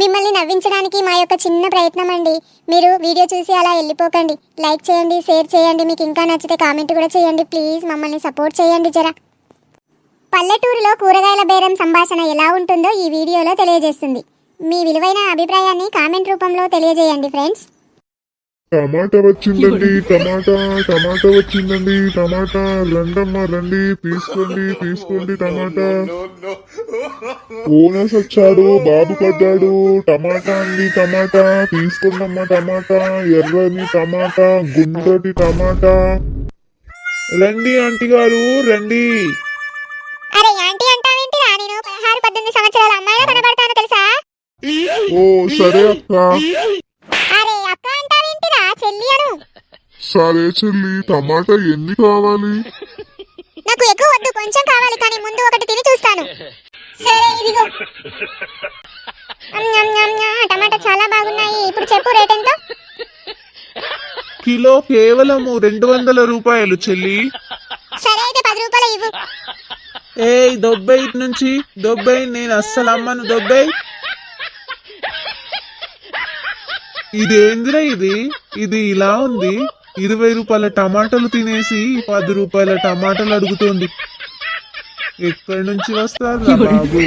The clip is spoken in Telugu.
మిమ్మల్ని నవ్వించడానికి మా యొక్క చిన్న ప్రయత్నం అండి మీరు వీడియో చూసి అలా వెళ్ళిపోకండి. లైక్ చేయండి షేర్ చేయండి మీకు ఇంకా నచ్చితే కామెంట్ కూడా చేయండి. ప్లీజ్ మమ్మల్ని సపోర్ట్ చేయండి జరా. పల్లెటూరులో కూరగాయల బేరం సంభాషణ ఎలా ఉంటుందో ఈ వీడియోలో తెలియజేస్తుంది. మీ విలువైన అభిప్రాయాన్ని కామెంట్ రూపంలో తెలియజేయండి ఫ్రెండ్స్. టమాటా వచ్చిందండి టమాటా టమాటా వచ్చిందండి టమాటా. రండమ్మా రండి తీసుకోండి తీసుకోండి టమాటా. ఓనర్స్ వచ్చాడు బాబు పడ్డాడు టమాటా అండి టమాటా. తీసుకోండమ్మా టమాటా. ఎర్రని టమాటా గుండ్రటి టమాటా. రండి ఆంటీ గారు రండి. అరే ఆంటీ అంటావేంటిరా నేను పదహారు పద్దెనిమిది సంవత్సరాల అమ్మాయిలా కనబడతాను తెలుసా? ఓ సరే అక్క అరే అక్క అంటావేంటిరా చెల్లి అను సరే చెల్లి టమాటా ఎన్ని కావాలి? నాకు ఎక్కువ వద్దు కొంచెం కావాలి కానీ ముందు ఒకటి తిని చూస్తాను. సరే ఇదిగో. టమాటా చాలా బాగున్నాయి. ఇప్పుడు చెప్పు రేట్ ఎంత? కిలో కేవలము రెండు వందల రూపాయలు చెల్లి. సరే అయితే పది రూపాయలు ఇవ్వు. ఏయ్ దొబ్బై నుంచి దొబ్బై నేను అస్సలు అమ్మను దొబ్బై. ఇదేందిరా ఇది? ఇది ఇలా ఉంది. ఇరవై రూపాయల టమాటాలు తినేసి పది రూపాయల టమాటాలు అడుగుతోంది. ఎక్కడి నుంచి వస్తారు బాబు?